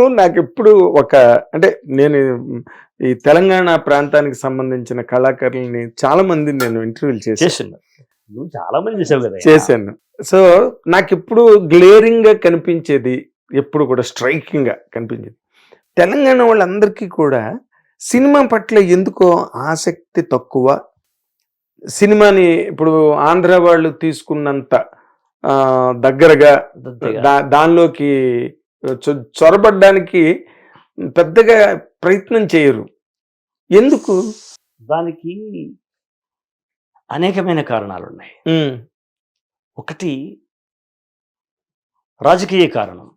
అవును నాకు ఎప్పుడు ఒక అంటే నేను ఈ తెలంగాణ ప్రాంతానికి సంబంధించిన కళాకారుల్ని చాలా మంది నేను ఇంటర్వ్యూలు చేశాను. నువ్వు చాలా మంది చేసావు కదా చేశాను. సో నాకు ఎప్పుడు గ్లేరింగ్గా కనిపించేది ఎప్పుడు కూడా స్ట్రైకింగ్గా కనిపించేది. తెలంగాణ వాళ్ళందరికీ కూడా సినిమా పట్ల ఎందుకో ఆసక్తి తక్కువ. సినిమాని ఇప్పుడు ఆంధ్ర వాళ్ళు తీసుకున్నంత దగ్గరగా దానిలోకి చొరబడ్డానికి పెద్దగా ప్రయత్నం చేయరు. ఎందుకు? దానికి అనేకమైన కారణాలు ఉన్నాయి ఒకటి రాజకీయ కారణం.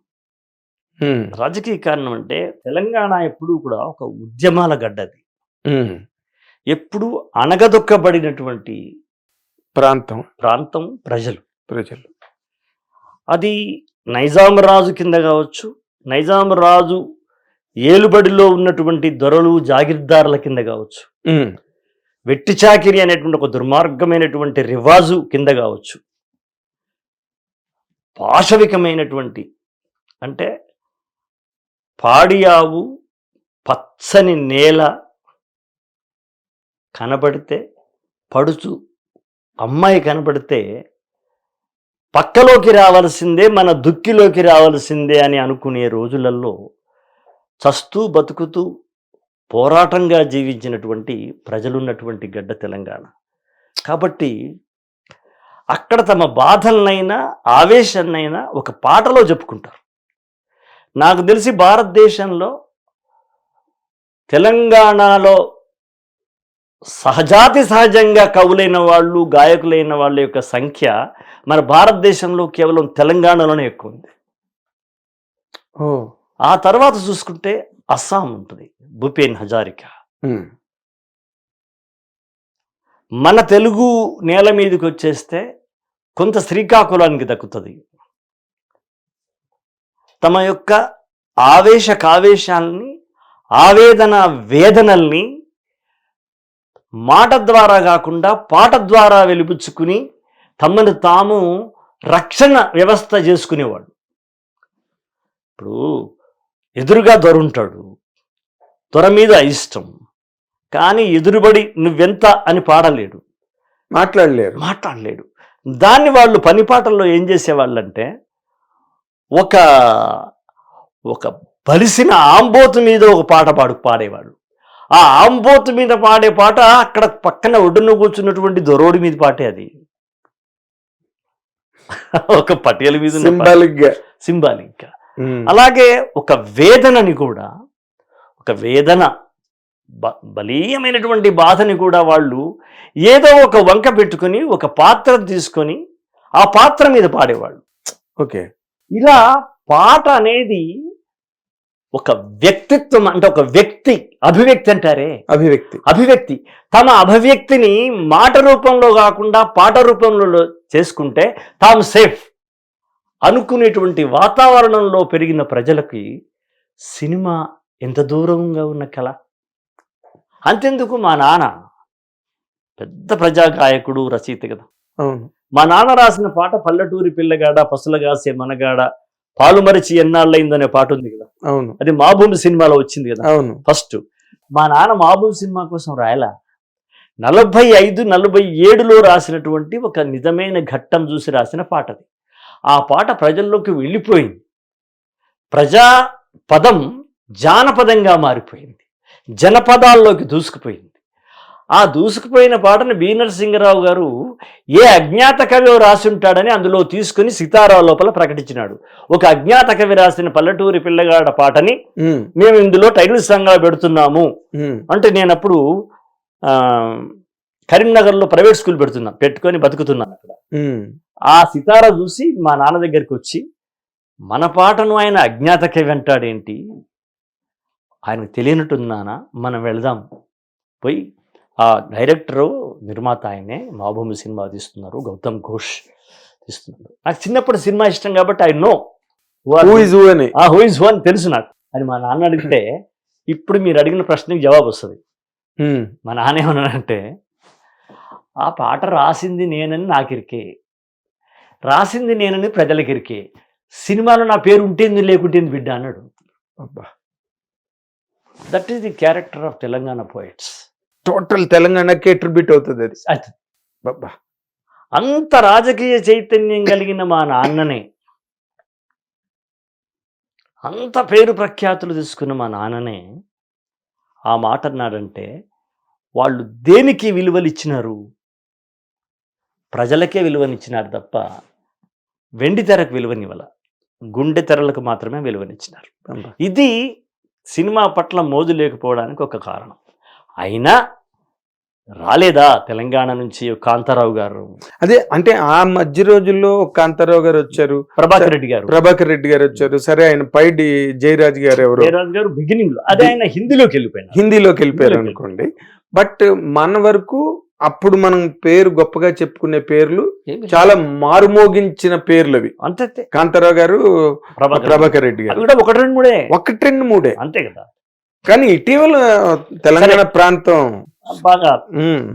రాజకీయ కారణం అంటే తెలంగాణ ఎప్పుడూ కూడా ఒక ఉద్యమాల గడ్డది. ఎప్పుడు అణగదొక్కబడినటువంటి ప్రాంతం. ప్రాంతం ప్రజలు. ప్రజలు. అది నైజాం రాజు కింద కావచ్చు నైజాం రాజు ఏలుబడిలో ఉన్నటువంటి దొరలు జాగిర్దారుల కింద కావచ్చు. వెట్టి చాకిరి అనేటువంటి ఒక దుర్మార్గమైనటువంటి రివాజు కింద కావచ్చు. పాశవికమైనటువంటి అంటే పాడి ఆవు పచ్చని నేల కనబడితే పడుచు అమ్మాయి కనబడితే పక్కలోకి రావాల్సిందే మన దుక్కిలోకి రావాల్సిందే అని అనుకునే రోజులలో చస్తూ బతుకుతూ పోరాటంగా జీవించినటువంటి ప్రజలున్నటువంటి గడ్డ తెలంగాణ. కాబట్టి అక్కడ తమ బాధలనైనా ఆవేశాన్నైనా ఒక పాటలో చెప్పుకుంటారు. నాకు తెలిసి భారతదేశంలో తెలంగాణలో సహజాతి సహజంగా కవులైన వాళ్ళు గాయకులైన వాళ్ళ యొక్క సంఖ్య మన భారతదేశంలో కేవలం తెలంగాణలోనే ఎక్కువ ఉంది. ఆ తర్వాత చూసుకుంటే అస్సాం ఉంటుంది భూపేన్ హజారికా. మన తెలుగు నేల మీదకి వచ్చేస్తే కొంత శ్రీకాకుళానికి దక్కుతుంది. తమ యొక్క ఆవేశ కావేశాలని ఆవేదన వేదనల్ని మాట ద్వారా కాకుండా పాట ద్వారా వెలిపుచ్చుకుని తమను తాము రక్షణ వ్యవస్థ చేసుకునేవాడు. ఇప్పుడు ఎదురుగా దొరుంటాడు దొర మీద ఇష్టం కానీ ఎదురుబడి నువ్వెంత అని పాడలేడు. మాట్లాడలేరు. మాట్లాడలేడు. దాన్ని వాళ్ళు పనిపాటల్లో ఏం చేసేవాళ్ళంటే ఒక ఒక బలిసిన ఆంబోతు మీద ఒక పాట పాడు పాడేవాళ్ళు. ఆ ఆంబోతు మీద పాడే పాట అక్కడ పక్కన ఒడ్డున కూర్చున్నటువంటి దొరోడి మీద పాటే అది. ఒక పటేల మీద సింబాలిక్గా. సింబాలిక్ ఉమ్, అలాగే ఒక వేదనని కూడా ఒక వేదన బ- బలీయమైనటువంటి బాధని కూడా వాళ్ళు ఏదో ఒక వంక పెట్టుకొని ఒక పాత్ర తీసుకొని ఆ పాత్ర మీద పాడేవాళ్ళు. ఓకే. ఇలా పాట అనేది ఒక వ్యక్తిత్వం అంటే ఒక వ్యక్తి అభివ్యక్తి అంటారే? అభివ్యక్తి. అభివ్యక్తి. తమ అభివ్యక్తిని మాట రూపంలో కాకుండా పాట రూపంలో చేసుకుంటే తాము సేఫ్. అనుకునేటువంటి వాతావరణంలో పెరిగిన ప్రజలకి సినిమా ఎంత దూరంగా ఉన్న కళ? అంతెందుకు మా నాన్న? పెద్ద ప్రజా గాయకుడు రచయిత కదా. అవును. మా నాన్న రాసిన పాట పల్లెటూరి పిల్లగాడ పసులగాసే మనగాడ పాలుమరిచి ఎన్నాళ్ళైందనే పాట ఉంది కదా. అవును. అది మా భూమి సినిమాలో వచ్చింది కదా. అవును. ఫస్ట్ మా నాన్న మాబూబ్ సినిమా కోసం రాయలా? నలభై ఐదు నలభై ఏడులో రాసినటువంటి ఒక నిజమైన ఘట్టం చూసి రాసిన పాట అది. ఆ పాట ప్రజల్లోకి వెళ్ళిపోయింది. ప్రజా పదం జానపదంగా మారిపోయింది. జనపదాల్లోకి దూసుకుపోయింది. ఆ దూసుకుపోయిన పాటను బి నరసింహరావు గారు ఏ అజ్ఞాత కవి రాసి ఉంటాడని అందులో తీసుకుని సితారా లోపల ప్రకటించినాడు. ఒక అజ్ఞాత కవి రాసిన పల్లెటూరి పిల్లగాడ పాటని మేము ఇందులో టైటిల్ సాంగ్గా పెడుతున్నాము అంటే నేను అప్పుడు కరీంనగర్లో ప్రైవేట్ స్కూల్ పెడుతున్నా పెట్టుకొని బతుకుతున్నాను అక్కడ. ఆ సితారా చూసి మా నాన్న దగ్గరికి వచ్చి మన పాటను ఆయన అజ్ఞాత కవి అంటాడేంటి? ఆయనకు తెలియనట్టున్నానా మనం వెళదాం. పోయి ఆ డైరెక్టరు నిర్మాత ఆయనే మా భూమి సినిమా తీస్తున్నారు గౌతమ్ ఘోష్ తీస్తున్నారు. నాకు చిన్నప్పుడు సినిమా ఇష్టం కాబట్టి ఐ నో అని? హూ ఇస్ వన్ తెలుసు నాకు. అని మా నాన్న అడిగితే ఇప్పుడు మీరు అడిగిన ప్రశ్నకి జవాబు వస్తుంది. మా నాన్న ఏమన్నాడంటే ఆ పాట రాసింది నేనని నాకిరికే రాసింది నేనని ప్రజలకిరికే సినిమాలో నా పేరు ఉంటేంది లేకుంటేంది బిడ్డ? అన్నాడు. అబ్బా. That is the character of Telangana poets total తెలంగాణకి అట్రిబ్యూట్ అవుతుంది అది. అబ్బా అంత రాజకీయ చైతన్యం కలిగిన మా నాన్ననే అంత పేరు ప్రఖ్యాతులు తీసుకున్న మా నాన్ననే ఆ మాట అన్నాడంటే వాళ్ళు దేనికి విలువలిచ్చినారు? ప్రజలకే విలువనిచ్చినారు తప్ప వెండి తెరకు విలువనివ్వల. గుండె తెరలకు మాత్రమే విలువనిచ్చినారు. ఇది సినిమా పట్ల మోజు లేకపోవడానికి ఒక కారణం. అయినా రాలేదా తెలంగాణ నుంచి కాంతారావు గారు? అదే అంటే ఆ మధ్య రోజుల్లో కాంతారావు గారు వచ్చారు. ప్రభాకర్ రెడ్డి గారు. ప్రభాకర్ రెడ్డి గారు వచ్చారు. సరే ఆయన పైడి జయరాజ్ గారు ఎవరు? జయరాజ్ గారు బిగినింగ్లో. అదే ఆయన హిందీలోకి వెళ్ళిపోయినారు. హిందీలోకి వెళ్ళిపోయారు అనుకోండి. బట్ మన వరకు అప్పుడు మనం పేరు గొప్పగా చెప్పుకునే పేర్లు చాలా మారుమోగించిన పేర్లు అవి. అంతే కాంతారావు గారు ప్రభాకర్ రెడ్డి. గారు. ఒకటి రెండు మూడే. ఒకటి రెండు మూడే. అంతే కదా. కానీ ఇటీవల తెలంగాణ ప్రాంతం బాగా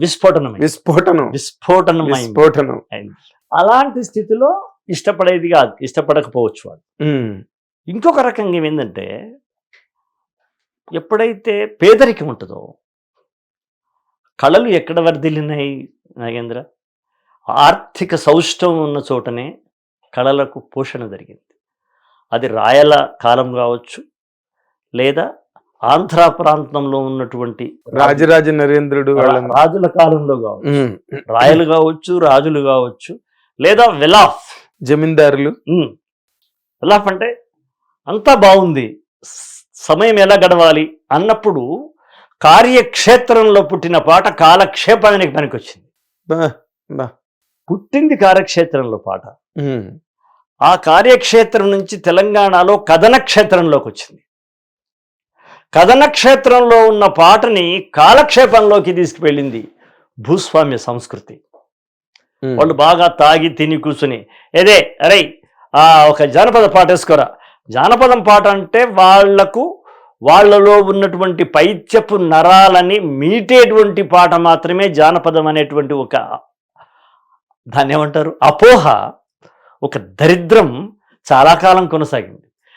విస్ఫోటనం. విస్ఫోటనం విస్ఫోటనం. విస్ఫోటనం అలాంటి స్థితిలో ఇష్టపడేది కాదు ఇష్టపడకపోవచ్చు వాడు ఇంకొక రకంగా ఏమైందంటే ఎప్పుడైతే పేదరికం ఉంటుందో కళలు ఎక్కడ వర్ధిల్లినాయి నాగేంద్ర? ఆర్థిక సౌష్టం ఉన్న చోటనే కళలకు పోషణ జరిగింది. అది రాయల కాలం కావచ్చు లేదా ఆంధ్ర ప్రాంతంలో ఉన్నటువంటి రాజరాజ నరేంద్రుడు రాజుల కాలంలో కావచ్చు. రాయలు కావచ్చు రాజులు కావచ్చు లేదా వెలాఫ్. జమీందారులు. వెలాఫ్ అంటే అంతా బాగుంది. సమయం ఎలా గడవాలి అన్నప్పుడు కార్యక్షేత్రంలో పుట్టిన పాట కాలక్షేపానికి పనికొచ్చింది. పుట్టింది కార్యక్షేత్రంలో పాట. ఆ కార్యక్షేత్రం నుంచి తెలంగాణలో కథన క్షేత్రంలోకి వచ్చింది. కథన క్షేత్రంలో ఉన్న పాటని కాలక్షేపంలోకి తీసుకువెళ్ళింది భూస్వామ్య సంస్కృతి. వాళ్ళు బాగా తాగి తిని కూర్చుని ఏదే అరే ఆ ఒక జానపద పాట వేసుకోరా. జానపదం పాట అంటే వాళ్ళకు వాళ్ళలో ఉన్నటువంటి పైత్యపు నరాలని మీటేటువంటి పాట మాత్రమే జానపదం అనేటువంటి ఒక దాన్ని ఏమంటారు అపోహ ఒక దరిద్రం చాలా కాలం కొనసాగింది.